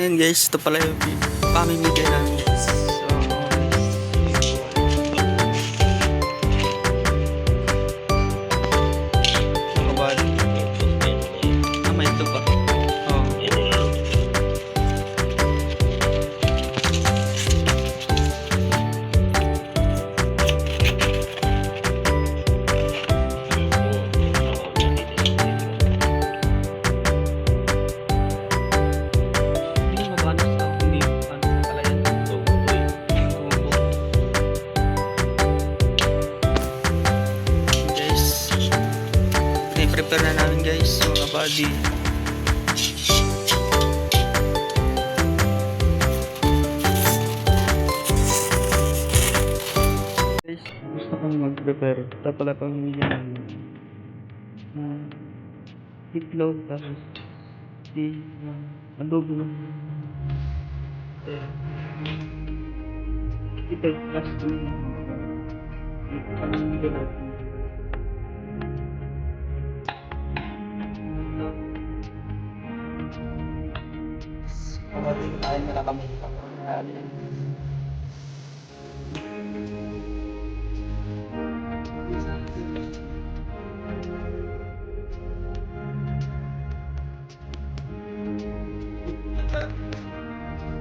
Ayun guys, ito pala yung pamimigay namin body. Guys, gusto kong mag-prepare. Ito pala pamimigyan namin. Uh, itlog, tapos di uh, adobo. Eh, Ito, plastic. Ito, Kapatid, tayo na kami.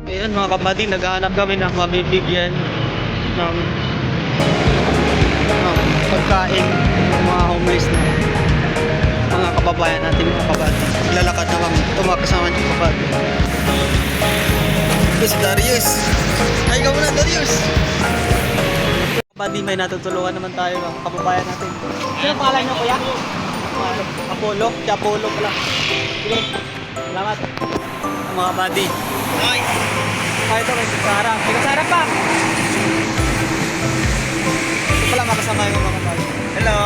Ayan mga kapatid, naghahanap kami ng mabibigyan ng, ng pagkain ng mga homeless na mga kababayan natin mga kapatid. Lalakad na kami. Ito mga kasama niyo kapatid. Ito si Darius. Ay, ka muna Darius. Kapatid, may natutulungan naman tayo mga kababayan natin. Sino pangalan niyo kuya? Apollo? Si Apollo pala. Sige. Salamat. Mga buddy. Ay! Ay, ito kay Sara. Kay Sara pa! Ito pala makasama yung mga buddy. Hello.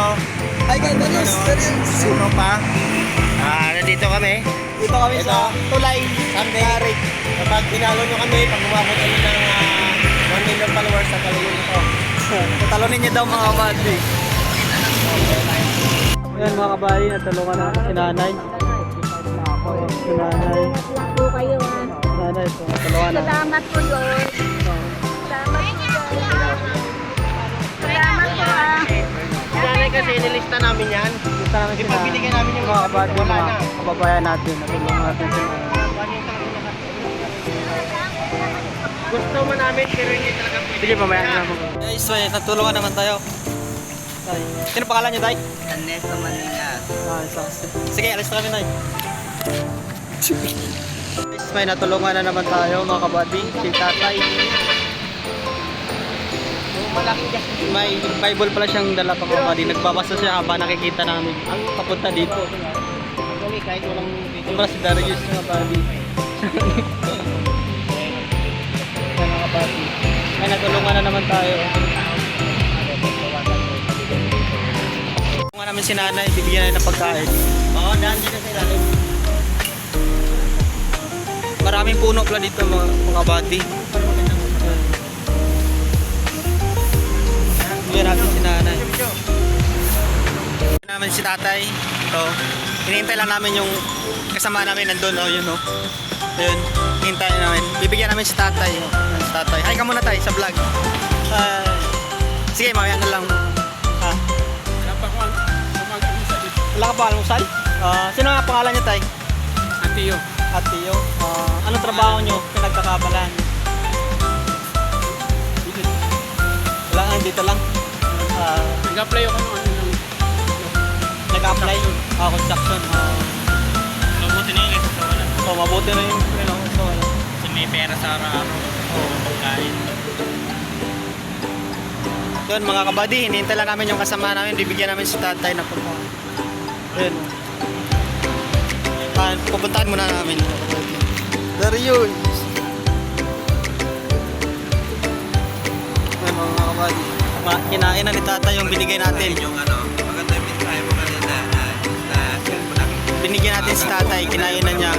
Ay, kay Darius. Darius. Sino pa? Ah, nandito kami. Dito kami Ito. sa Tulay. Sunday. Tarik. Kapag pinalo nyo kami, pag umabot kami ng ah, 1 million followers sa talagang ito. Tatalunin niyo daw mga buddy. Ayan mga kabali, natulungan na si nanay. Si nanay. lang po kayo ha. Nanay, natulungan na. Salamat po yun. Kasi nilista namin yan. Gusto namin si Ipagbigay namin yung mga kabali, wala mga na. kababayan natin. Natulungan natin si nanay. Gusto mo namin, pero hindi talaga pwede. Sige, mamaya na lang. Guys, may natulungan naman tayo. Tay. Sino pangalan niyo, Tay? Ernesto Maningas. Ah, isa. Sige, alis na kami, Tay. Guys, may natulungan na naman tayo, mga kabady. Si Tatay. May Bible pala siyang dala pa kabady. Nagbabasa siya habang nakikita namin. Ang papunta dito. Actually, kahit walang video. Pala si Darius, mga kabady. Yan, mga kabady. May natulungan na naman tayo. Tulungan namin si nanay, bibigyan namin ng pagkain. Oo, daan dito sa ilalim. Maraming puno pala dito mga, mga buddy. Namin si tatay. Ito. Hinihintay lang namin yung kasama namin nandun. Oh, yun oh. Yun. Hinihintay namin. Bibigyan namin si tatay. Oh. Si tatay. Hi ka muna tayo sa vlog. Ah, sige, mamaya na lang. Ha? Wala ka pa almusal? Ah, sino nga pangalan niya tay? Atiyo. At Tio, ah, anong trabaho nyo pinagkakabalan? Wala nga, dito lang. Ah, Nag-apply ako ano ng nag-apply. Ah, construction. Ah, Mabuti na yun kasi sa wala. so, mabuti na yung you know, so, ano. Kasi may pera sa araw-araw. Oo, pagkain. Yun, mga kabady, hinihintay lang namin yung kasama namin. Bibigyan namin si tatay na pagkain. Yun. Ah, pupuntahan muna namin. Darius! Yun, mga kabady. Kinain na ni tatay yung binigay natin. Yung ano, binigyan natin si tatay, kinain na niya.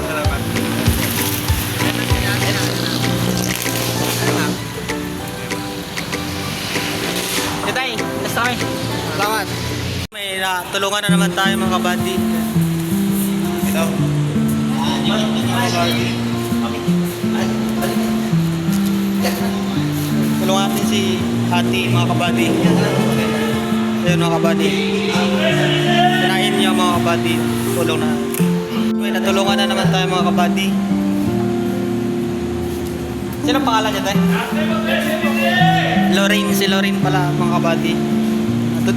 Tatay, nasa kami. Salamat. May na, tulungan na naman tayo mga kabati. Ito. Tulungan natin si Hati mga kabati. Ayun mga kabati. Kinain niya mga kabati. Tulong na. May natulungan na naman tayo mga kabady. Sino ang pangalan niya tayo? Lorraine, si Lorraine pala mga kabady.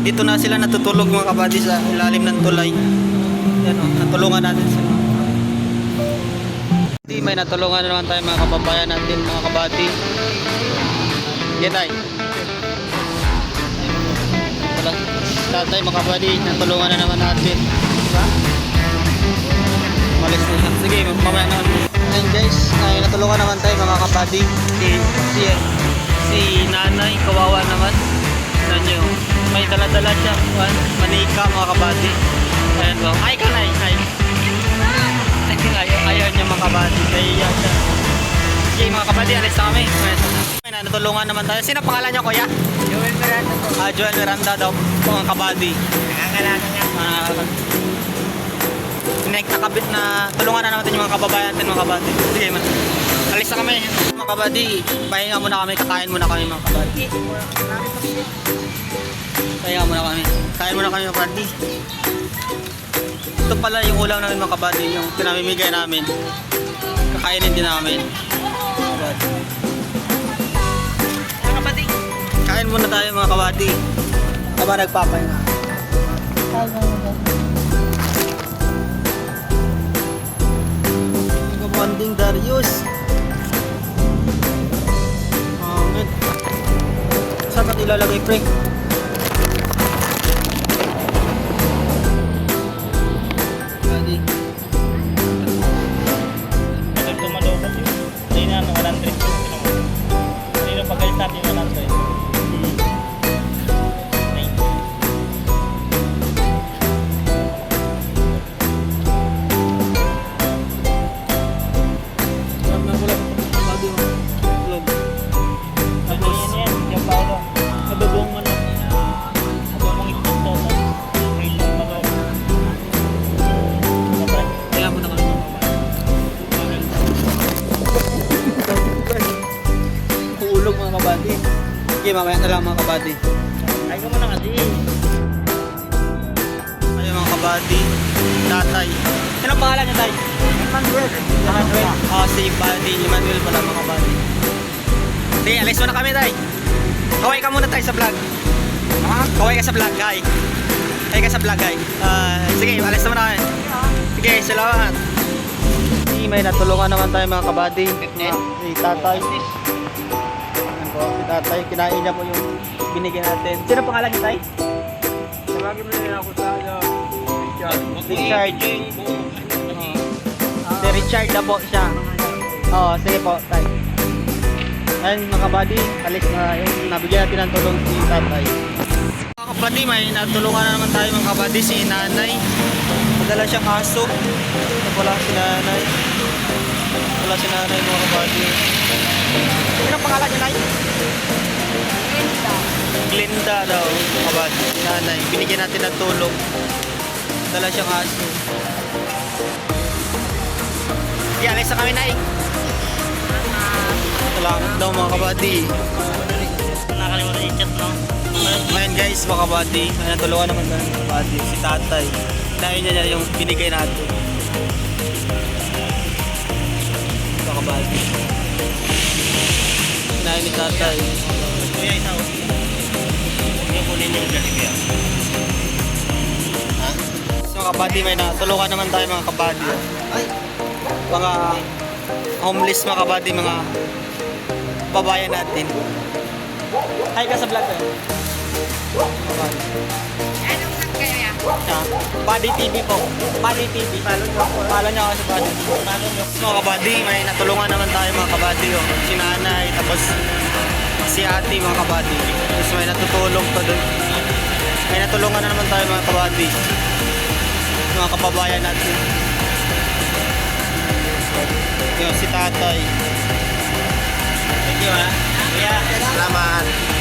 Dito na sila natutulog mga kabady sa ilalim ng tulay. Yan o, natulungan natin sila. Di, may natulungan na naman tayo mga kababayan natin mga kabady. Yan tayo. Wala. Tatay mga kabady, natulungan na naman natin. Diba? Malis na siya. Sige, mamaya naman. Ayun guys, ay natulungan naman tayo mga kabady. Si, si, si nanay, kawawa naman. Ano nyo, may dala-dala siya. Manika mga kabady. Ayan po. Ay ka nay, ay. Ay, ayaw, ayaw niya mga kabady. Kaya siya. Sige mga kabady, alis na kami. May na, natulungan naman tayo. Sino pangalan niyo kuya? Joel Miranda. Ah, Joel Miranda daw. Mga kabady. Nakakalaga niya. Ah, Connect na tulungan na natin yung mga kababayan natin mga kabady. Sige man. Alis na kami. Mga kabady, pahinga muna kami, kakain muna kami mga kabady. Pahinga muna kami. Kain muna kami mga kabady. Ito pala yung ulam namin mga kabady, yung pinamimigay namin. Kakainin din namin. Mga kabady. Kain muna tayo mga kabady. Tama nagpapahinga. Gabanding Darius. Amen. Saan natin ilalagay, pre? Okay, mamaya na lang mga kabady. Ay ko muna kasi. Ayun mga kabady. Tatay. Ang pangalan niya, tay? Emmanuel. Emmanuel. Ah, si Buddy. Emmanuel pala mga kabady. Sige, alis mo na kami, tay. Kaway ka muna tayo sa vlog. Ha? Kaway ka sa vlog, guy. Kaway ka sa vlog, guy. Ah, sige, alis na muna kami. Sige, salamat. Sige, may natulungan naman tayo mga kabady. Si tatay. Tatay. Kinain niya po yung binigyan natin. Sino pangalan niya, tay? Sabagay mo na ako sa ano. Richard. Si Richard na po siya. Oo, sige po, tay. Ayun mga kabady, alis na yung nabigyan natin ng tulong si tatay. Mga kabady, may natulungan na naman tayo mga kabady si nanay. Madala siyang aso. Wala si nanay. Wala si nanay mga kabady. Ano ang pangalan niya, Nay? Glinda daw, mga kabady. Si nanay. Binigyan natin ng tulong. Dala siyang aso. Yeah, alis na kami, Nay. Salamat daw mga kabady. Nakalimutan yung chat, no? Ngayon guys, mga kabady, natulungan naman mga kabady, si tatay. Dahil niya yung binigay natin. Mga kabady. Kinain ni tatay. Kuya, ako. Yung kunin yung Jollibee, ah. So kabady, may natulungan naman tayo mga kabady. Mga homeless mga kabady, mga babayan natin. Hi ka sa vlog ko. Kabady. Ah, Buddy TV po. Buddy TV. Follow nyo ako. Follow nyo ako sa Buddy TV. Paano nyo? Mga kabady, may natulungan naman tayo mga kabady. Oh. Si nanay, tapos si ate mga kabady. Tapos may natutulong pa doon. May natulungan na naman tayo mga kabady. Mga kababayan natin. Yun, si tatay. Thank you, ha? Kuya, salamat.